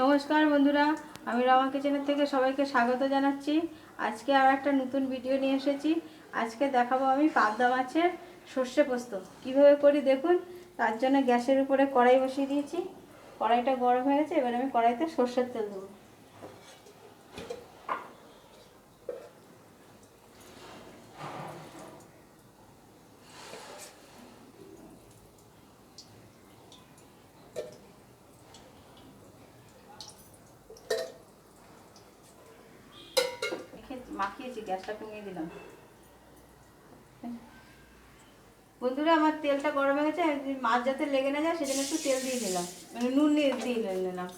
নমস্কার বন্ধুরা, আমি রমা কিচেনের থেকে সবাইকে স্বাগত জানাচ্ছি। আজকে আর একটা নতুন ভিডিও নিয়ে এসেছি। আজকে দেখাবো আমি পাবদা মাছের সর্ষে পোস্ত। কীভাবে করি দেখুন, তার জন্য গ্যাসের উপরে কড়াই বসিয়ে দিয়েছি। কড়াইটা গরম হয়ে গেছে, এবার আমি কড়াইতে সর্ষের তেল দেবো মেখে মাখিয়েছি গ্যাসটা কমিয়ে দিলাম। বন্ধুরা আমার তেলটা গরম হয়ে গেছে মাছ যাতে লেগে না যায় সেজন্য একটু তেল দিয়ে দিলাম। মানে নুন দিয়ে নিলাম।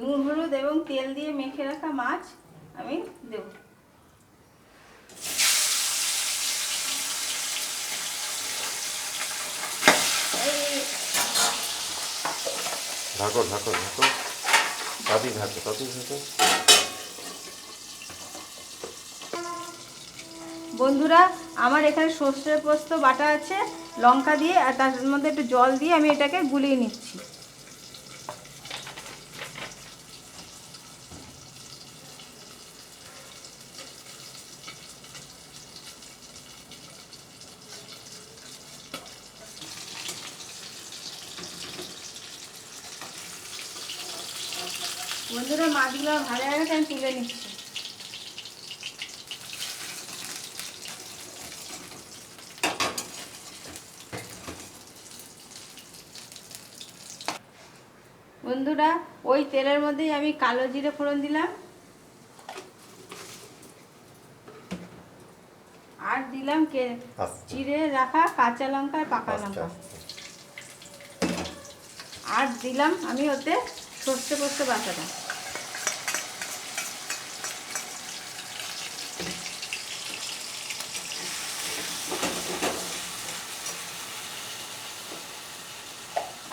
নুন হলুদ এবং তেল দিয়ে মেখে রাখা মাছ আমি দেব। ঢাকো ঢাকো ঢাকো। তাতেই ঢাকো তাতেই ঢাকো বন্ধুরা, আমার এখানে সর্ষে পোস্ত বাটা আছে, লঙ্কা দিয়ে, আর তার মধ্যে একটু জল দিয়ে আমি এটাকে গুলিয়ে নিচ্ছি। বন্ধুরা মাছগুলো ভালো হয়ে গেছে আমি তুলে নিচ্ছি। বন্ধুরা ওই তেলের মধ্যেই আমি কালো জিরে ফোড়ন দিলাম। আর দিলাম চিড়ে রাখা কাঁচা লঙ্কা আর পাকা লঙ্কা। আর দিলাম আমি ওতে সর্ষে পোস্ত বাটাটা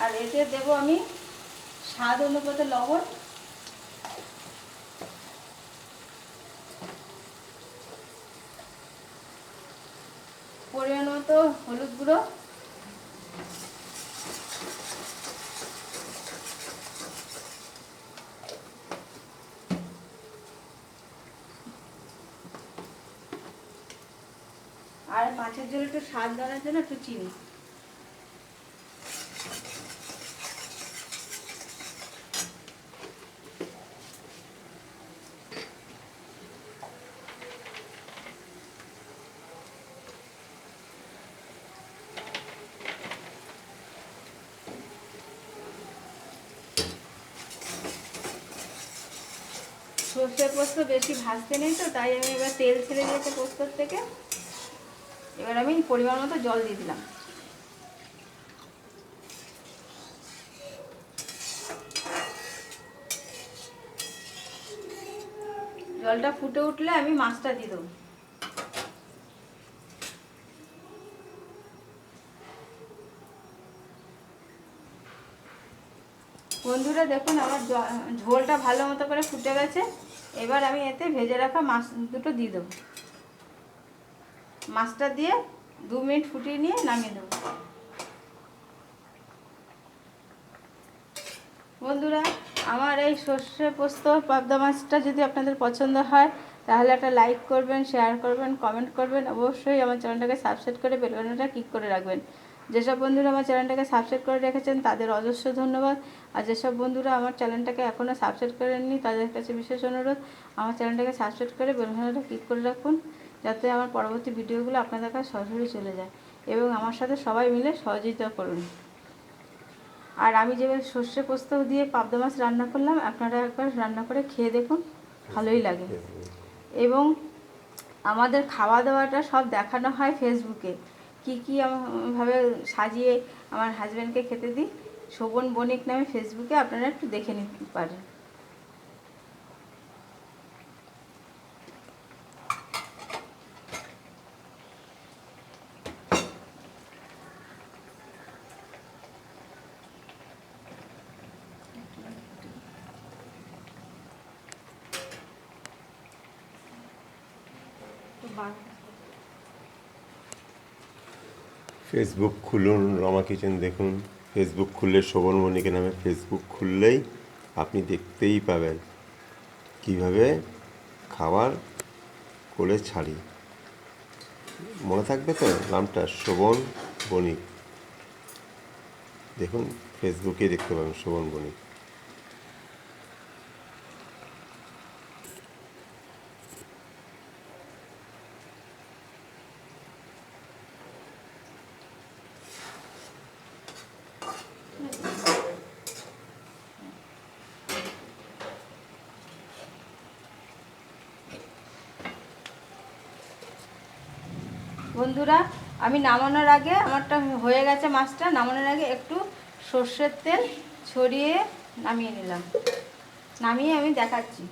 আর এতে দেব আমি স্বাদ অনুপাতে লবণ। পরিমাণ মতো হলুদ গুঁড়ো। আর মাছের জন্য একটু স্বাদ দেওয়ার জন্য একটু চিনি। সর্ষে পোস্ত বেশি ভাজতে নেই তো, তাই আমি এবার তেল ছেড়ে দিয়েছি পোস্তর থেকে। এবার আমি পরিমাণ মতো জল দিয়ে দিলাম। জলটা ফুটে উঠলে আমি মাছটা দিয়ে দেবো। বন্ধুরা, দেখুন আমার ঝোলটা ভালো মতো করে ফুটে গেছে। এবার আমি এতে ভেজে রাখা মাছ দুটো দিয়ে দেবো। মাছটা দিয়ে দু মিনিট ফুটিয়ে নিয়ে নামিয়ে দেবো বন্ধুরা, আমার এই সর্ষে পোস্ত পাবদা মাছটা যদি আপনাদের পছন্দ হয়, তাহলে একটা লাইক করবেন, শেয়ার করবেন, কমেন্ট করবেন। অবশ্যই আমার চ্যানেলটাকে সাবস্ক্রাইব করে বেলবানটা ক্লিক করে রাখবেন। যেসব বন্ধুরা আমার চ্যানেলটাকে সাবস্ক্রাইব করে রেখেছেন তাদের অজস্র ধন্যবাদ। আর যেসব বন্ধুরা আমার চ্যানেলটাকে এখনও সাবস্ক্রাইব করেননি তাদের কাছে বিশেষ অনুরোধ আমার চ্যানেলটাকে সাবস্ক্রাইব করে বেলবানটা ক্লিক করে রাখুন যাতে আমার পরবর্তী ভিডিওগুলো আপনাদের কাছে সরাসরি চলে যায়। এবং আমার সাথে সবাই মিলে সহযোগিতা করুন। আর আমি যেভাবে সর্ষে পোস্ত দিয়ে পাবদা মাছ রান্না করলাম আপনারা একবার রান্না করে খেয়ে দেখুন ভালোই লাগে। এবং আমাদের খাওয়া দাওয়াটা সব দেখানো হয় ফেসবুকে কি কী ভাবে সাজিয়ে আমার হাজব্যান্ডকে খেতে দিই, শোভন বণিক নামে ফেসবুকে আপনারা একটু দেখে নিতে পারেন Bye. ফেসবুক খুলুন, রমা কিচেন দেখুন। ফেসবুক খুললে শোভনমণিকে নামে ফেসবুক খুললেই আপনি দেখতেই পাবেন কীভাবে খাবার করে ছাড়ি। মনে থাকবে তো নামটা শোভন বণিক দেখুন ফেসবুকে দেখতে পাবেন শোভন বণিক বন্ধুরা, আমি নামানোর আগে আমারটা হয়ে গেছে মাছটা। নামানোর আগে একটু সর্ষের তেল ছড়িয়ে নামিয়ে নিলাম। নামিয়ে আমি দেখাচ্ছি।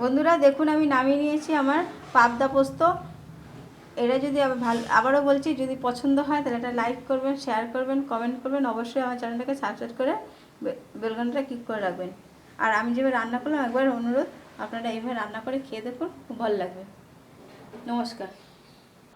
বন্ধুরা, দেখুন, আমি নামিয়ে নিয়েছি আমার পাবদা পোস্ত। এটা যদি ভালো, আবারও বলছি, যদি পছন্দ হয়, তাহলে এটা লাইক করবেন, শেয়ার করবেন, কমেন্ট করবেন। অবশ্যই আমার চ্যানেলটাকে সাবস্ক্রাইব করে বেলঘন্টা ক্লিক করে রাখবেন। আর আমি যেভাবে রান্না করলাম, একবার অনুরোধ, আপনারা এইভাবে রান্না করে খেয়ে দেখুন, খুব ভালো লাগবে। নমস্কার।